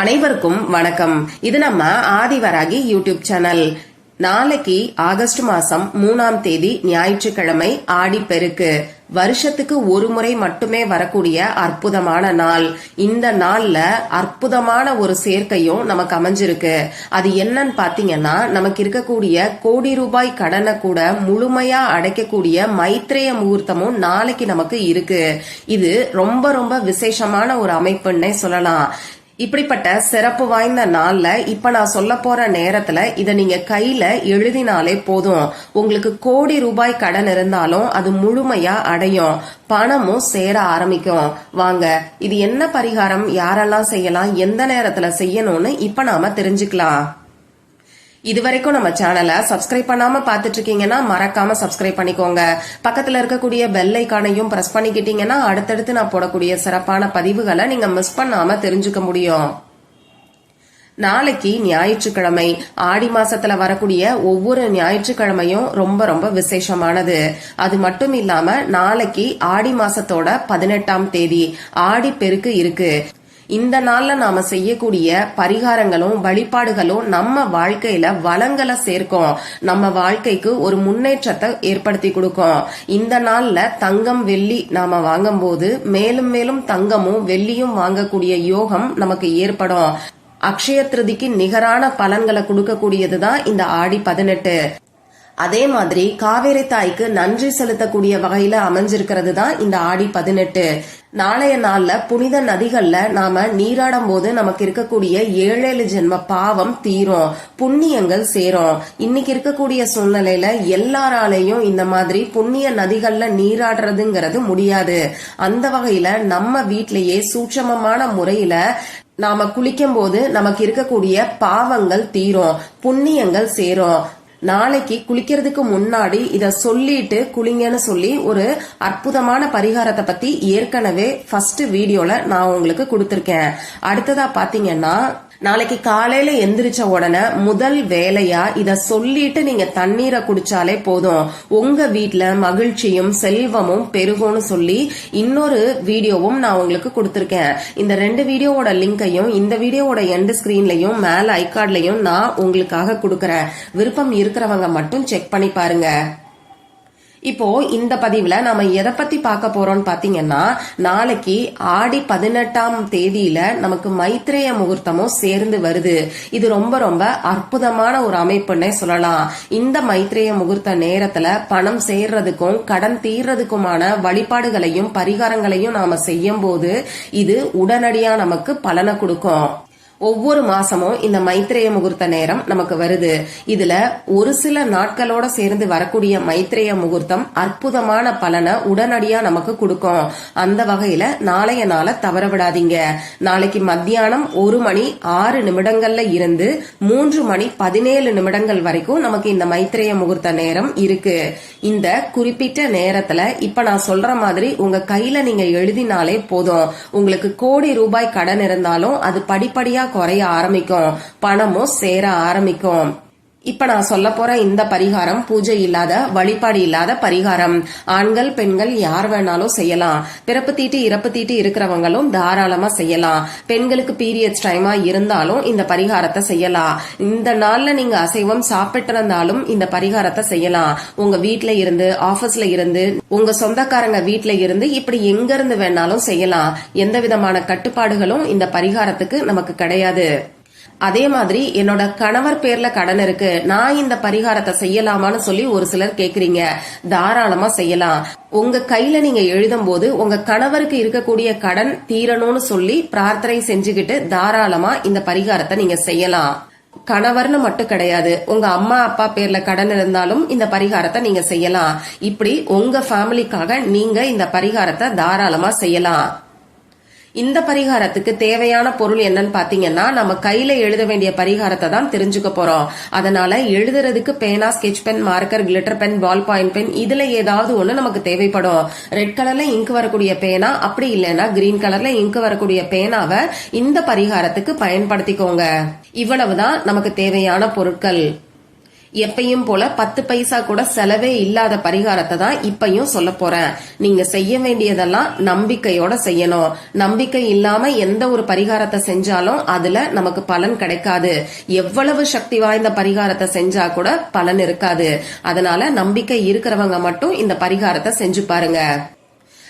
அனைவருக்கும் வணக்கம். இது நம்ம ஆதிவராகி யூடியூப் சேனல். நாளைக்கு ஆகஸ்ட் மாசம் மூணாம் தேதி ஞாயிற்றுக்கிழமை ஆடிப்பெருக்கு. வருஷத்துக்கு ஒரு முறை மட்டுமே வரக்கூடிய அற்புதமான நாள். இந்த நாள்ல அற்புதமான ஒரு சேர்க்கையும் நமக்கு அமைஞ்சிருக்கு. அது என்னன்னு பாத்தீங்கன்னா நமக்கு இருக்கக்கூடிய கோடி ரூபாய் கடனை கூட முழுமையா அடைக்கக்கூடிய மைத்ரேய முகூர்த்தமும் நாளைக்கு நமக்கு இருக்கு. இது ரொம்ப ரொம்ப விசேஷமான ஒரு அமைப்புன்னே சொல்லலாம். இப்படிப்பட்ட சிறப்பு வாய்ந்த நாள்ல இப்ப நான் சொல்ல போற நேரத்துல இதை நீங்க கையில எழுதினாலே போதும். உங்களுக்கு கோடி ரூபாய் கடன் இருந்தாலும் அது முழுமையா அடையும். பணமும் சேர ஆரம்பிக்கும். வாங்க இது என்ன பரிகாரம்? யாரெல்லாம் செய்யலாம்? எந்த நேரத்துல செய்யணும்னு இப்ப நாம தெரிஞ்சுக்கலாம். இது வரைக்கும் நம்ம சேனலை சப்ஸ்கிரைப் பண்ணாம பாத்துட்டு இருக்கீங்கன்னா மறக்காம சப்ஸ்கிரைப் பண்ணிக்கோங்க. பக்கத்துல இருக்கக்கூடிய பெல் ஐக்கானையும் பிரஸ் பண்ணிக்கிட்டீங்கன்னா அடுத்தடுத்து நான் போடக்கூடிய சிறப்பான பதிவுகளை நீங்க மிஸ் பண்ணாம தெரிஞ்சுக்க முடியும். நாளைக்கு ஞாயிற்றுக்கிழமை ஆடி மாசத்துல வரக்கூடிய ஒவ்வொரு ஞாயிற்றுக்கிழமையும் ரொம்ப ரொம்ப விசேஷமானது. அது மட்டும் இல்லாம நாளைக்கு ஆடி மாசத்தோட பதினெட்டாம் தேதி ஆடி பெருக்கு இருக்கு. இந்த நாள்ல நாம செய்யக்கூடிய பரிகாரங்களும் வழிபாடுகளும் நம்ம வாழ்க்கையில வளங்களை சேர்க்கும். நம்ம வாழ்க்கைக்கு ஒரு முன்னேற்றத்தை ஏற்படுத்தி கொடுக்கும். இந்த நாள்ல தங்கம் வெள்ளி நாம வாங்கும்போது மேலும் மேலும் தங்கமும் வெள்ளியும் வாங்கக்கூடிய யோகம் நமக்கு ஏற்படும். அக்ஷய திருதிக்கு நிகரான பலன்களை கொடுக்கக்கூடியதுதான் இந்த ஆடி பதினெட்டு. அதே மாதிரி காவேரி தாய்க்கு நன்றி செலுத்தக்கூடிய வகையில அமைஞ்சிருக்கிறது தான் இந்த ஆடி பதினெட்டு. நாளைய நாள்ல புனித நதிகள்ல நாம நீராடும் போது நமக்கு இருக்கக்கூடிய ஏழேழு ஜென்ம பாவம் தீரும் புண்ணியங்கள் சேரும். இன்னைக்கு இருக்கக்கூடிய சூழ்நிலையில எல்லாராலையும் இந்த மாதிரி புண்ணிய நதிகள்ல நீராடுறதுங்கிறது முடியாது. அந்த வகையில நம்ம வீட்டிலேயே சூட்சமமான முறையில நாம குளிக்கும் போது நமக்கு இருக்கக்கூடிய பாவங்கள் தீரும் புண்ணியங்கள் சேரும். நாளைக்கு குளிக்கிறதுக்கு முன்னாடி இத சொல்லிட்டு குளிங்கன்னு சொல்லி ஒரு அற்புதமான பரிகாரத்தை பத்தி ஏற்கனவே ஃபர்ஸ்ட் வீடியோல நான் உங்களுக்கு கொடுத்துருக்கேன். அடுத்ததா பாத்தீங்கன்னா நாளைக்கு காலையில எந்திரிச்ச உடனே முதல் வேலையா இத சொல்லிட்டு நீங்க தண்ணீரை குடிச்சாலே போதும். உங்க வீட்ல மகிழ்ச்சியும் செல்வமும் பெருகும்னு சொல்லி இன்னொரு வீடியோவும் நான் உங்களுக்கு கொடுத்துருக்கேன். இந்த ரெண்டு வீடியோவோட லிங்கையும் இந்த வீடியோவோட எண்டு ஸ்கிரீன்லயும் மேல ஐகார்ட்லயும் நான் உங்களுக்காக கொடுக்கறேன். விருப்பம் இருக்கிறவங்க மட்டும் செக் பண்ணி பாருங்க. இப்போ இந்த பதிவுல நாம எதை பத்தி பார்க்க போறோம்னு பாத்தீங்கன்னா நாளைக்கு ஆடி பதினெட்டாம் தேதியில நமக்கு மைத்ரேய முகூர்த்தமும் சேர்ந்து வருது. இது ரொம்ப ரொம்ப அற்புதமான ஒரு அமைப்புன்னே சொல்லலாம். இந்த மைத்ரேய முகூர்த்த நேரத்துல பணம் சேர்றதுக்கும் கடன் தீர்றதுக்குமான வழிபாடுகளையும் பரிகாரங்களையும் நாம செய்யும் போது இது உடனடியா நமக்கு பலனை கொடுக்கும். ஒவ்வொரு மாசமும் இந்த மைத்ரேய முகூர்த்த நேரம் நமக்கு வருது. இதுல ஒரு சில நாட்களோட சேர்ந்து வரக்கூடிய மைத்ரேய முகூர்த்தம் அற்புதமான பலனை உடனடியா நமக்கு கொடுக்கும். அந்த வகையில நாளைய நாளை தவற விடாதீங்க. நாளைக்கு மத்தியானம் ஒரு மணி ஆறு நிமிடங்கள்ல இருந்து மூன்று மணி பதினேழு நிமிடங்கள் வரைக்கும் நமக்கு இந்த மைத்ரேய முகூர்த்த நேரம் இருக்கு. இந்த குறிப்பிட்ட நேரத்துல இப்ப நான் சொல்ற மாதிரி உங்க கையில நீங்க எழுதினாலே போதும். உங்களுக்கு கோடி ரூபாய் கடன் இருந்தாலும் அது படிப்படியா குறைய ஆரம்பிக்கும். பணமும் சேர ஆரம்பிக்கும். இப்ப நான் சொல்ல போற இந்த பரிகாரம் பூஜை இல்லாத வழிபாடு இல்லாத பரிகாரம். ஆண்கள் பெண்கள் யார் வேணாலும் செய்யலாம். பிறப்பு தீட்டு இறப்பு தீட்டு இருக்கிறவங்களும் தாராளமா செய்யலாம். பெண்களுக்கு பீரியட்ஸ் டைமா இருந்தாலும் இந்த பரிகாரத்தை செய்யலாம். இந்த நாள்ல நீங்க அசைவம் சாப்பிட்டிருந்தாலும் இந்த பரிகாரத்தை செய்யலாம். உங்க வீட்ல இருந்து ஆபீஸ்ல இருந்து உங்க சொந்தக்காரங்க வீட்ல இருந்து இப்படி எங்க இருந்து வேணாலும் செய்யலாம். எந்த விதமான கட்டுப்பாடுகளும் இந்த பரிகாரத்துக்கு நமக்கு கிடையாது. அதே மாதிரி என்னோட கணவர் பேர்ல கடன் இருக்கு. நான் இந்த பரிகாரத்தை செய்யலாமான்னு சொல்லி ஒரு சிலர் கேக்குறீங்க. தாராளமா செய்யலாம். உங்க கையில நீங்க எழுதும் போது உங்க கணவருக்கு இருக்கக்கூடிய கடன் தீரணும்னு சொல்லி பிரார்த்தனை செஞ்சுக்கிட்டு தாராளமா இந்த பரிகாரத்தை நீங்க செய்யலாம். கணவர்னு மட்டும் கிடையாது. உங்க அம்மா அப்பா பேர்ல கடன் இருந்தாலும் இந்த பரிகாரத்தை நீங்க செய்யலாம். இப்படி உங்க ஃபேமிலிக்காக நீங்க இந்த பரிகாரத்தை தாராளமா செய்யலாம். இந்த பரிகாரத்துக்கு தேவையான பொருள் என்னன்னு பாத்தீங்கன்னா நம்ம கையில எழுத வேண்டிய பரிகாரத்தை தான் தெரிஞ்சுக்க போறோம். அதனால எழுதுறதுக்கு பேனா sketch pen marker glitter pen ball point pen இதுல ஏதாவது ஒண்ணு நமக்கு தேவைப்படும். ரெட் கலர்ல இங்க் வரக்கூடிய பேனா அப்படி இல்லைன்னா கிரீன் கலர்ல இங்க் வரக்கூடிய பேனாவை இந்த பரிகாரத்துக்கு பயன்படுத்திக்கோங்க. இவ்வளவுதான் நமக்கு தேவையான பொருட்கள். எப்பையும் போல பத்து பைசா கூட செலவே இல்லாத பரிகாரத்தை தான் இப்பயும் சொல்ல போறேன். நீங்க செய்ய வேண்டியதெல்லாம் நம்பிக்கையோட செய்யணும். நம்பிக்கை இல்லாம எந்த ஒரு பரிகாரத்தை செஞ்சாலும் அதுல நமக்கு பலன் கிடைக்காது. எவ்வளவு சக்தி வாய்ந்த பரிகாரத்தை செஞ்சா கூட பலன் இருக்காது. அதனால நம்பிக்கை இருக்கிறவங்க மட்டும் இந்த பரிகாரத்தை செஞ்சு பாருங்க.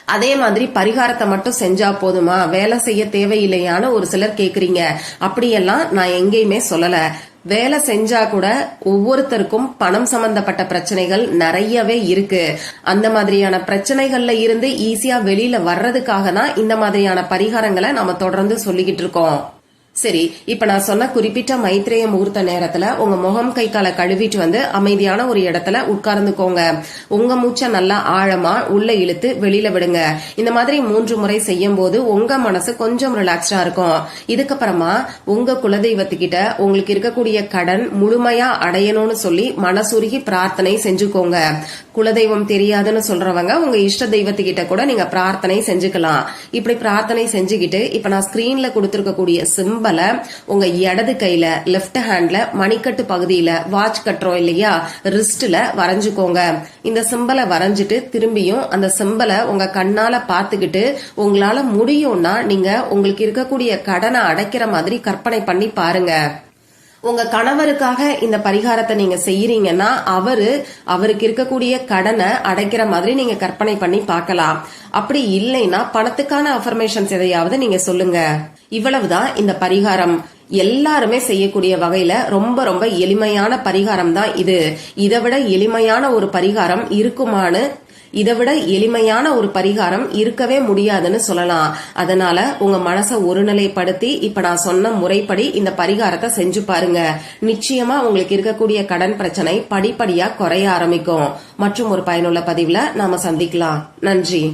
அதே மாதிரி பரிகாரத்தை மட்டும் செஞ்சா போதுமா? வேலை செய்ய தேவையில்லையான்னு ஒரு சிலர் கேக்குறீங்க. அப்படியெல்லாம் நான் எங்கேயுமே சொல்லல. வேலை செஞ்சா கூட ஒவ்வொருத்தருக்கும் பணம் சம்பந்தப்பட்ட பிரச்சனைகள் நிறையவே இருக்கு. அந்த மாதிரியான பிரச்சனைகள்ல இருந்து ஈஸியா வெளியில வர்றதுக்காக தான் இந்த மாதிரியான பரிகாரங்களை நம்ம தொடர்ந்து சொல்லிக்கிட்டு இருக்கோம். சரி இப்ப நான் சொன்ன குறிப்பிட்ட மைத்ரேய முகூர்த்த நேரத்துல உங்க முகம் கை காலை கழுவிட்டு வந்து அமைதியான ஒரு இடத்துல உட்கார்ந்துக்கோங்க. உங்க மூச்சை நல்லா ஆழமா உள்ள இழுத்து வெளியில விடுங்க. இந்த மாதிரி மூன்று முறை செய்யும் போது உங்க மனசு கொஞ்சம் ரிலாக்ஸ்டா இருக்கும். இதுக்கப்புறமா உங்க குலதெய்வத்துக்கிட்ட உங்களுக்கு இருக்கக்கூடிய கடன் முழுமையா அடையணும்னு சொல்லி மனசுருகி பிரார்த்தனை செஞ்சுக்கோங்க. குலதெய்வம் தெரியாதுன்னு சொல்றவங்க உங்க இஷ்ட தெய்வத்துக்கிட்ட கூட நீங்க பிரார்த்தனை செஞ்சுக்கலாம். இப்படி பிரார்த்தனை செஞ்சுக்கிட்டு இப்ப நான் ஸ்கிரீன்ல கொடுத்திருக்கக்கூடிய சிம்பலை உங்க இடது கையில லெஃப்ட் ஹேண்ட்ல மணிக்கட்டு பகுதியில வாட்ச் கட்டுறோம் இல்லையா? ரிஸ்ட்ல வரைஞ்சுக்கோங்க. இந்த சிம்பலை வரைஞ்சிட்டு திரும்பியும் அந்த சிம்பலை உங்க கண்ணால பாத்துக்கிட்டு உங்களால முடியும்னா நீங்க உங்களுக்கு இருக்கக்கூடிய கடனை அடைக்கிற மாதிரி கற்பனை பண்ணி பாருங்க. உங்க கணவருக்காக இந்த பரிகாரத்தை நீங்க செய்யறீங்கன்னா அவரு அவருக்கு இருக்கக்கூடிய கடனை அடைக்கிற மாதிரி நீங்க கற்பனை பண்ணி பார்க்கலாம். அப்படி இல்லைன்னா பணத்துக்கான அஃபர்மேஷன்ஸ் எதையாவது நீங்க சொல்லுங்க. இவ்வளவுதான் இந்த பரிகாரம். எல்லாருமே செய்யக்கூடிய வகையில ரொம்ப ரொம்ப எளிமையான பரிகாரம் தான் இது. இதை விட எளிமையான ஒரு பரிகாரம் இருக்குமான்னு இதை விட எளிமையான ஒரு பரிகாரம் இருக்கவே முடியாதுன்னு சொல்லலாம். அதனால உங்க மனசை ஒருநிலைப்படுத்தி இப்ப நான் சொன்ன முறைப்படி இந்த பரிகாரத்தை செஞ்சு பாருங்க. நிச்சயமா உங்களுக்கு இருக்கக்கூடிய கடன் பிரச்சனை படிப்படியா குறைய ஆரம்பிக்கும். மற்றும் ஒரு பயனுள்ள பதிவுல நாம சந்திக்கலாம். நன்றி.